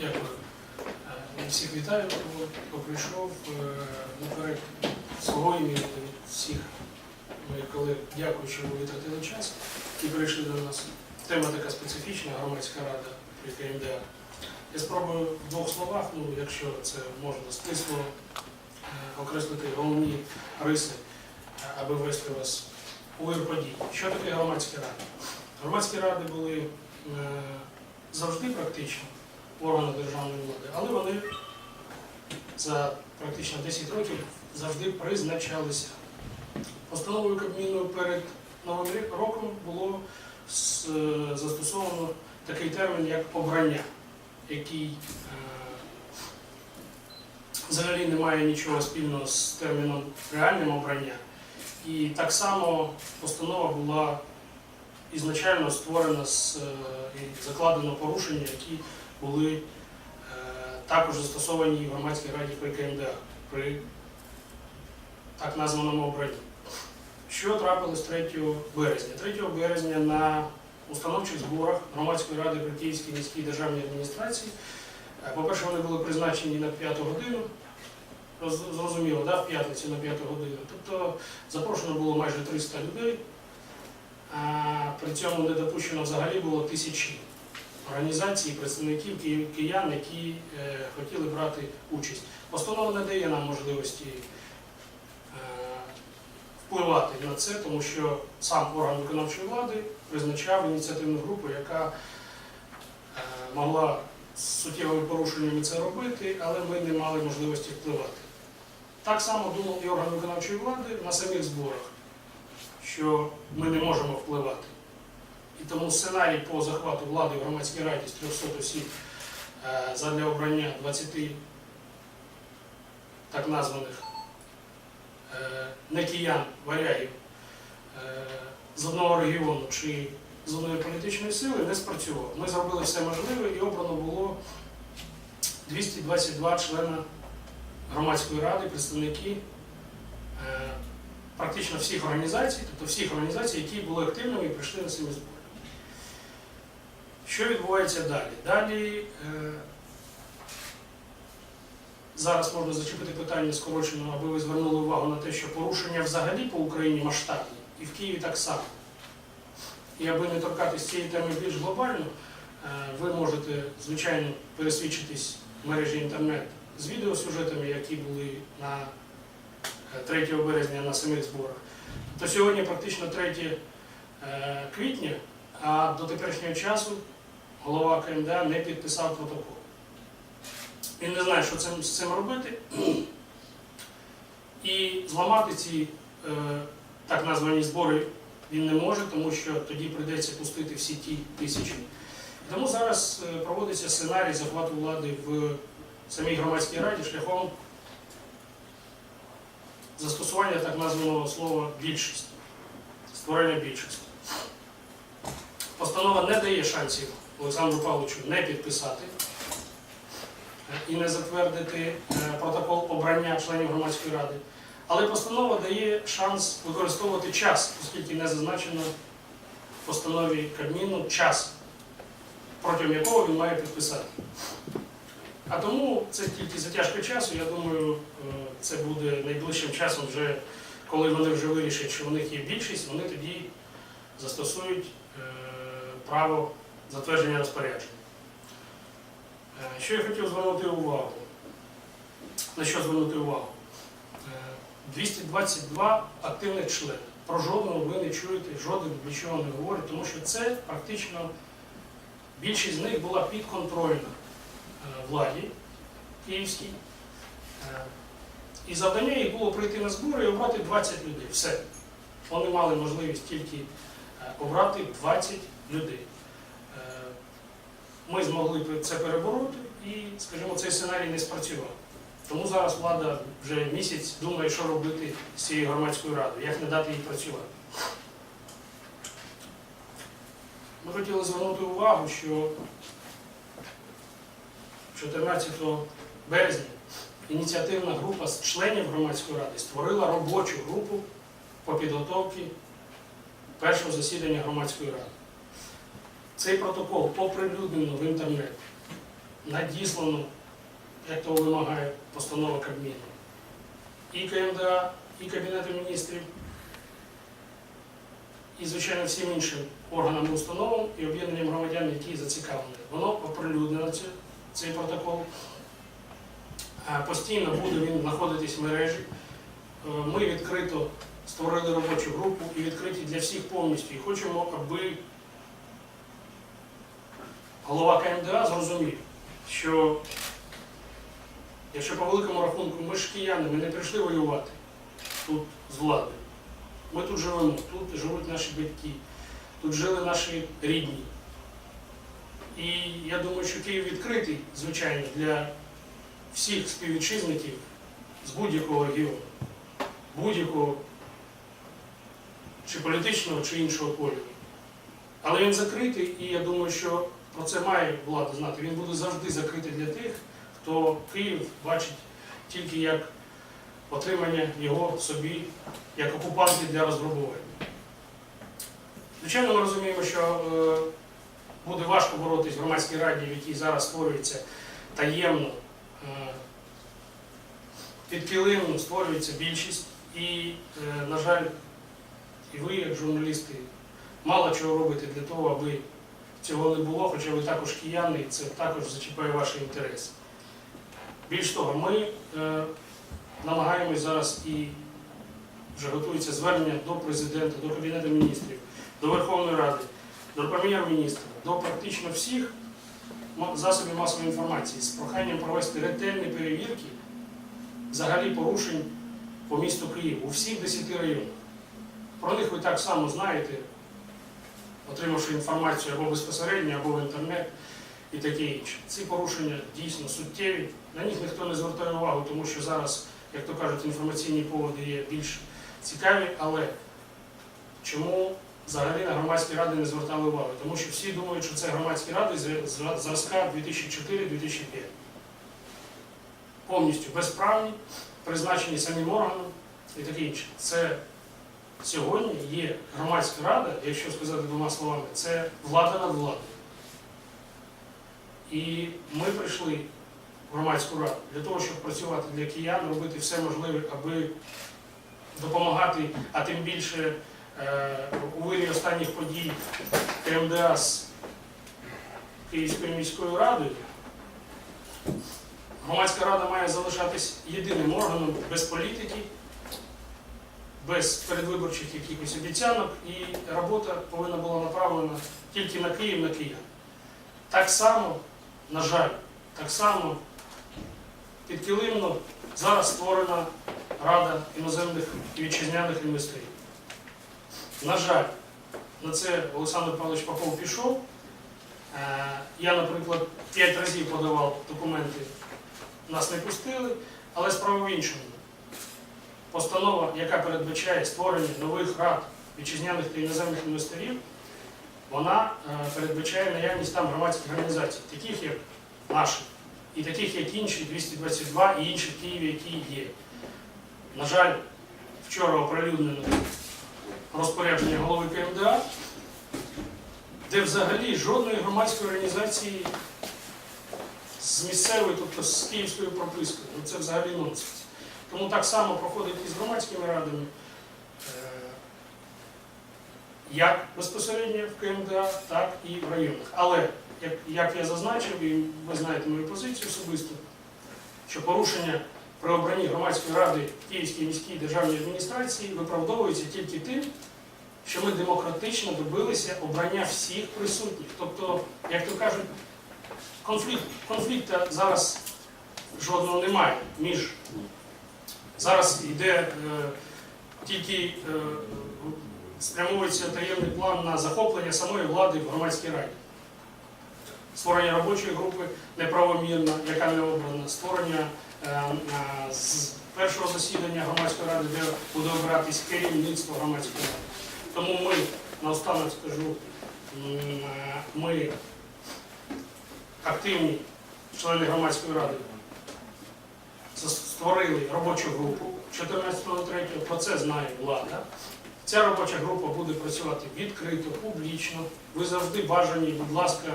Дякую. Е, Всіх вітаю, хто- прийшов. Е, Наперед свого імені від всіх моїх колег дякую, що ви витратили час і прийшли до нас. Тема така специфічна, громадська рада при КМДА. Я спробую в двох словах, ну, якщо це можна стисло, е, окреслити головні риси, аби ввести вас у вир подій. Що таке громадські ради? Громадські ради були завжди практично органи державної влади, але вони за практично 10 років завжди призначалися. Постановою Кабміну перед Новим роком було е, застосовано такий термін, як обрання, який е, взагалі не має нічого спільного з терміном реальним обрання. І так само постанова була ізначально створена з е, і закладено порушення, які були е, також застосовані в громадській раді при КМДА при так названому обранні. Що трапилось 3 березня? 3 березня на установчих зборах громадської ради при Київській міській державній адміністрації, е, по-перше, вони були призначені на 5 годину. Зрозуміло, да, в п'ятницю на 5 годину. Тобто запрошено було майже 300 людей, а при цьому не допущено взагалі було тисячі організацій, представників киян, які е, хотіли брати участь. Постанова не дає нам можливості е, впливати на це, тому що сам орган виконавчої влади призначав ініціативну групу, яка е, могла з суттєвими порушеннями це робити, але ми не мали можливості впливати. Так само думав і орган виконавчої влади на самих зборах, що ми не можемо впливати. І тому сценарій по захвату влади в громадській раді з 300 осіб е, задля обрання 20 так названих е, варягів е, з одного регіону чи з одної політичної сили не спрацював. Ми зробили все можливе і обрано було 222 члена громадської ради, представники практично всіх організацій, тобто всіх організацій, які були активними і прийшли на самі збори. Що відбувається далі? Далі е, зараз можна зачепити питання скорочено, аби ви звернули увагу на те, що порушення взагалі по Україні масштабні, і в Києві так само. І аби не торкатись цієї теми більш глобально, е, ви можете, звичайно, пересвідчитись в мережі інтернет з відеосюжетами, які були на е, 3 березня на самих зборах. То сьогодні практично 3 е, квітня, а до теперішнього часу голова КМДА не підписав протокол. Він не знає, що цим, з цим робити. І зламати ці е, так названі збори він не може, тому що тоді прийдеться пустити всі ті тисячі. Тому зараз е, проводиться сценарій захвату влади в самій громадській раді шляхом застосування так названого слова більшість, створення більшості. Постанова не дає шансів Олександру Павловичу не підписати е, і не затвердити е, протокол обрання членів громадської ради. Але постанова дає шанс використовувати час, оскільки не зазначено в постанові Кабміну час, протягом якого він має підписати. А тому це тільки затяжка часу. Я думаю, е, це буде найближчим часом, вже коли вони вже вирішать, що в них є більшість, вони тоді застосують право затвердження розпорядження. Е, Що я хотів звернути увагу? На що звернути увагу? Е, 222 активних члени. Про жодного ви не чуєте, жоден нічого не говорить, тому що це практично більшість з них була підконтрольна е, владі київській. Е, І завдання їх було прийти на збори і обрати 20 людей. Все. Вони мали можливість тільки обрати 20 людей. Ми змогли це перебороти і, скажімо, цей сценарій не спрацював. Тому зараз влада вже місяць думає, що робити з цією громадською радою, як не дати їй працювати. Ми хотіли звернути увагу, що 14 березня ініціативна група з членів громадської ради створила робочу групу по підготовці першого засідання громадської ради. Цей протокол оприлюднено в інтернеті. надіслано, як того вимагає постанова Кабміну, і КМДА, і Кабінету міністрів, і, звичайно, всім іншим органам установам і об'єднанням громадян, які зацікавлені. Воно оприлюднено цей протокол. Постійно буде він знаходитись в мережі. Е, Ми відкрито створили робочу групу і відкриті для всіх повністю. І хочемо, аби голова КМДА зрозумів, що якщо по великому рахунку ми ж кияни, ми не прийшли воювати тут з владою. Ми тут живемо, тут живуть наші батьки, тут жили наші рідні. І я думаю, що Київ відкритий, звичайно, для всіх співвітчизників з будь-якого регіону, будь-якого чи політичного, чи іншого кольору. Але він закритий, і я думаю, що про це має влада знати. Він буде завжди закритий для тих, хто Київ бачить тільки як отримання його собі як окупанти для розграбування. Звичайно, ми розуміємо, що е, буде важко боротись в громадській раді, в якій зараз створюється таємно, е, підкилимно створюється більшість. І, е, на жаль, і ви, як журналісти, мало чого робите для того, аби цього не було, хоча ви також кияни, і це також зачіпає ваші інтереси. Більш того, ми е, намагаємось зараз і вже готується звернення до президента, до Кабінету міністрів, до Верховної Ради, до прем'єр-міністра, до практично всіх засобів масової інформації з проханням провести ретельні перевірки взагалі порушень по місту Київ у всіх 10 районах. Про них ви так само знаєте, отримавши інформацію або безпосередньо, або в інтернет і таке інше. Ці порушення дійсно суттєві. На них ніхто не звертає увагу, тому що зараз, як то кажуть, інформаційні поводи є більш цікаві, але чому взагалі на громадські ради не звертали увагу? Тому що всі думають, що це громадські ради зразка 2004-2005. Повністю безправні, призначені самим органом і таке інше. Це сьогодні є громадська рада, якщо сказати двома словами, це влада над владою. І ми прийшли в громадську раду для того, щоб працювати для киян, робити все можливе, аби допомагати, а тим більше е, у вирі останніх подій КМДА з Київською міською радою. Громадська рада має залишатись єдиним органом без політики, без передвиборчих якихось обіцянок, і робота повинна була направлена тільки на Київ, на Київ. Так само, на жаль, так само підкилимно зараз створена Рада іноземних і вітчизняних інвесторів. На жаль, на це Олександр Павлович Попов пішов. Е, Я, наприклад, п'ять разів подавав документи, нас не пустили, але справа в іншому. Постанова, яка передбачає створення нових рад вітчизняних та іноземних інвесторів, вона е, передбачає наявність там громадських організацій, таких як наші, і таких як інші 222 і інші в Києві, які є. На жаль, вчора оприлюднено розпорядження голови КМДА, де взагалі жодної громадської організації з місцевою, тобто з київською пропискою. Ну, це взагалі нонсенс. Тому так само проходить і з громадськими радами, е, як безпосередньо в КМДА, так і в районах. Але, як, я зазначив, і ви знаєте мою позицію особисто, що порушення при обранні громадської ради Київській міській державній адміністрації виправдовується тільки тим, що ми демократично добилися обрання всіх присутніх. Тобто, як то кажуть, конфлікт, конфлікту зараз жодного немає між зараз йде е, тільки е, спрямовується таємний план на захоплення самої влади в громадській раді. Створення робочої групи неправомірно, яка не обрана, створення е, з першого засідання громадської ради, де буде обиратись керівництво громадської ради. Тому ми, наостанок скажу, ми активні члени громадської ради створили робочу групу 14.03, про це знає влада. Ця робоча група буде працювати відкрито, публічно. Ви завжди бажані, будь ласка,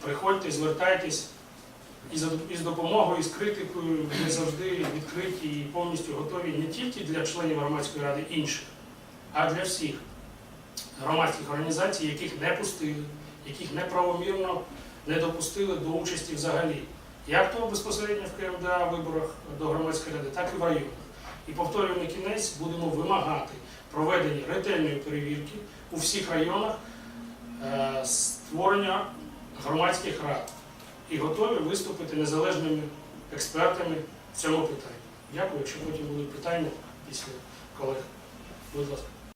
Приходьте, звертайтесь і за допомогою, і з критикою. Ми завжди відкриті і повністю готові не тільки для членів громадської ради інших, а для всіх громадських організацій, яких не пустили, яких неправомірно не допустили до участі взагалі. Як то безпосередньо в КМДА виборах до громадської ради, так і в районах. І повторюю на кінець, будемо вимагати проведення ретельної перевірки у всіх районах е, створення громадських рад і готові виступити незалежними експертами в цьому питанні. Дякую, якщо потім будуть питання після колег. Будь ласка.